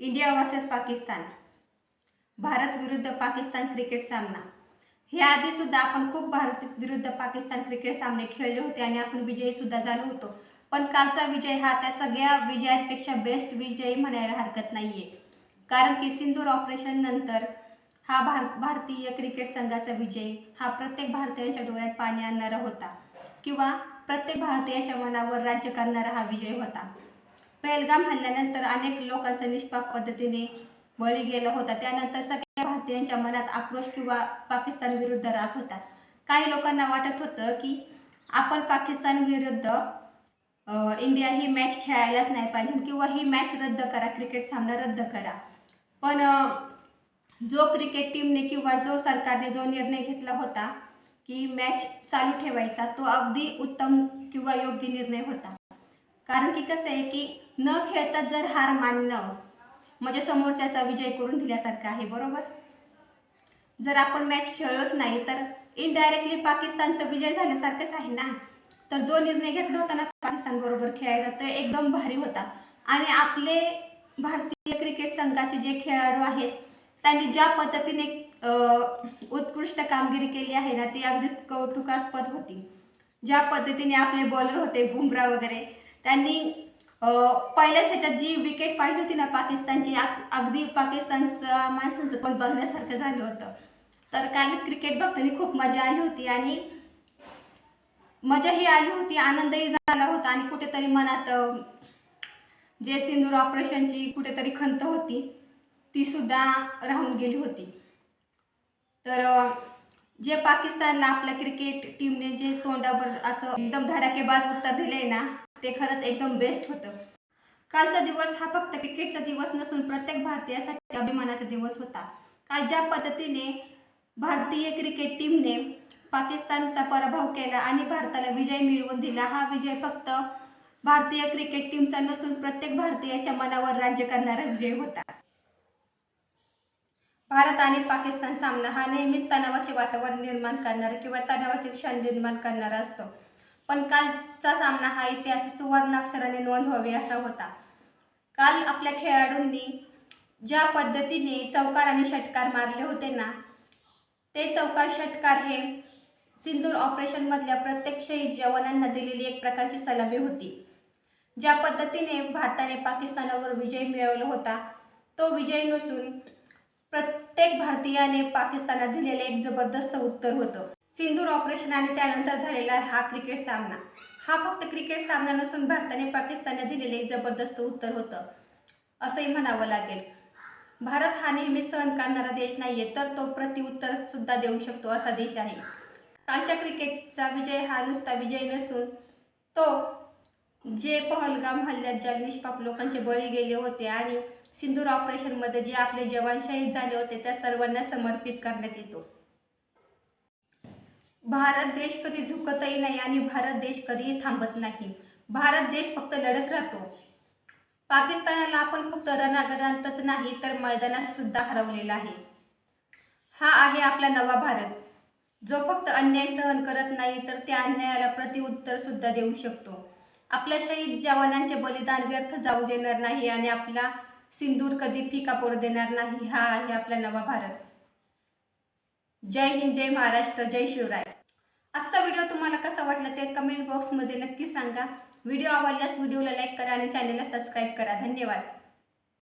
India versus Pakistan. Bharat विरुद्ध Pakistan cricket सामना. हे आधी सुद्धा आपण खूप भारत विरुद्ध पाकिस्तान क्रिकेट सामने खेळले होते आणि आपण विजयी सुद्धा झालो होतो. पण कालचा विजय हा त्या सगळ्या विजयांपेक्षा बेस्ट विजयी म्हणायला हरकत नाहीये. कारण की सिंदूर ऑपरेशन नंतर हा भारत भारतीय क्रिकेट संघाचा विजय हा प्रत्येक भारतीयांच्या डोळ्यात पाणी आणणारा होता. किंवा प्रत्येक भारतीयाच्या मनावर राज्य करणारा हा विजय होता. पेलगाम हल्ल्यानंतर अनेक लोकांचा निष्पाप पद्धतीने बळी गेला होता. त्यानंतर सगळ्या भारतीयांच्या मनात आक्रोश किंवा पाकिस्तान विरुद्ध राग होता. काही लोकांना वाटत होतं की आपण पाकिस्तान विरुद्ध इंडिया ही मॅच खेळायलाच नाही पाहिजे किंवा ही मॅच रद्द करा क्रिकेट सामना रद्द करा. पण जो क्रिकेट टीमने किंवा जो सरकारने जो निर्णय घेतला होता की मॅच चालू ठेवायचा तो अगदी उत्तम किंवा योग्य निर्णय होता. कारण की कसं आहे की न खेळता जर हार मानणं म्हणजे समोरच्याचा विजय करून दिल्यासारखं आहे बरोबर? जर आपण मॅच खेळलोच नाही तर इनडायरेक्टली पाकिस्तानचा विजय झाल्यासारखंच आहे ना? तर जो निर्णय घेतला होता ना पाकिस्तान बरोबर खेळायचा तो एकदम भारी होता. आणि आपले भारतीय क्रिकेट संघाचे जे खेळाडू आहेत त्यांनी ज्या पद्धतीने उत्कृष्ट कामगिरी केली आहे ना ती अगदी कौतुकास्पद होती. ज्या पद्धतीने आपले बॉलर होते बुमरा वगैरे त्यांनी पहिल्याच ह्याच्यात जी विकेट पाहिली होती ना पाकिस्तानची अगदी पाकिस्तानचं माणसांचं पण बघण्यासारखं झालं होतं. तर काल क्रिकेट बघताना खूप मजा आली होती आणि मजाही आली होती आनंदही झाला होता आणि कुठेतरी मनात जे सिंदूर ऑपरेशनची कुठेतरी खंत होती ती सुद्धा राहून गेली होती. तर जे पाकिस्तानला आपल्या क्रिकेट टीमने जे तोंडावर असं एकदम धडाकेबाज उत्तर दिले ना ते खरंच एकदम बेस्ट होतं. कालचा दिवस हा फक्त क्रिकेटचा दिवस नसून प्रत्येक भारतीयासाठी अभिमानाचा दिवस होता. काल ज्या पद्धतीने भारतीय क्रिकेट टीमने पाकिस्तानचा पराभव केला आणि भारताला विजय मिळवून दिला हा विजय फक्त भारतीय क्रिकेट टीमचा नसून प्रत्येक भारतीयाच्या मनावर राज्य करणारा विजय होता. भारत आणि पाकिस्तान सामना हा नेहमीच तणावाचे वातावरण निर्माण करणारा किंवा तणावाचे क्षण निर्माण करणारा असतो. पण कालचा सामना हा इतिहास सुवर्ण अक्षराने नोंद व्हावी असा होता. काल आपल्या खेळाडूंनी ज्या पद्धतीने चौकार आणि षटकार मारले होते ना ते चौकार षटकार हे सिंदूर ऑपरेशनमधल्या प्रत्येक शहीद जवानांना दिलेली एक प्रकारची सलामी होती. ज्या पद्धतीने भारताने पाकिस्तानावर विजय मिळवला होता तो विजय नसून प्रत्येक भारतीयाने पाकिस्तानात दिलेलं एक जबरदस्त उत्तर होतं. सिंदूर ऑपरेशन आणि त्यानंतर झालेला हा क्रिकेट सामना. हा फक्त क्रिकेट सामना नसून भारताने पाकिस्तानला दिलेले जबरदस्त उत्तर होतं असंही म्हणावं लागेल. भारत हा नेहमी सहन करणारा देश नाहीये तर तो प्रतिउत्तर सुद्धा देऊ शकतो असा देश आहे. कालच्या क्रिकेटचा विजय हा नुसता विजय नसून तो जे पहलगाम हल्ल्यात ज्या निष्पाप लोकांचे बळी गेले होते आणि सिंदूर ऑपरेशनमध्ये जे आपले जवान शहीद झाले होते त्या सर्वांना समर्पित करण्यात येतो. भारत देश कधी झुकतही नाही आणि भारत देश कधीही थांबत नाही. भारत देश फक्त लढत राहतो. पाकिस्तानाला आपण फक्त रणागरांतच नाही तर मैदानात सुद्धा हरवलेला आहे. हा आहे आपला नवा भारत. जो फक्त अन्याय सहन करत नाही तर त्या अन्यायाला प्रतिउत्तर सुद्धा देऊ शकतो. आपल्या शहीद जवानांचे बलिदान व्यर्थ जाऊ देणार नाही आणि आपला सिंदूर कधी फिका पडू देणार नाही. हा आहे आपला नवा भारत. जय हिंद जय महाराष्ट्र जय शिवराय. तुम्हाला कसं वाटलं ते कमेंट बॉक्समध्ये नक्की सांगा. व्हिडिओ आवडल्यास व्हिडिओला लाईक करा आणि चॅनलला सबस्क्राईब करा. धन्यवाद.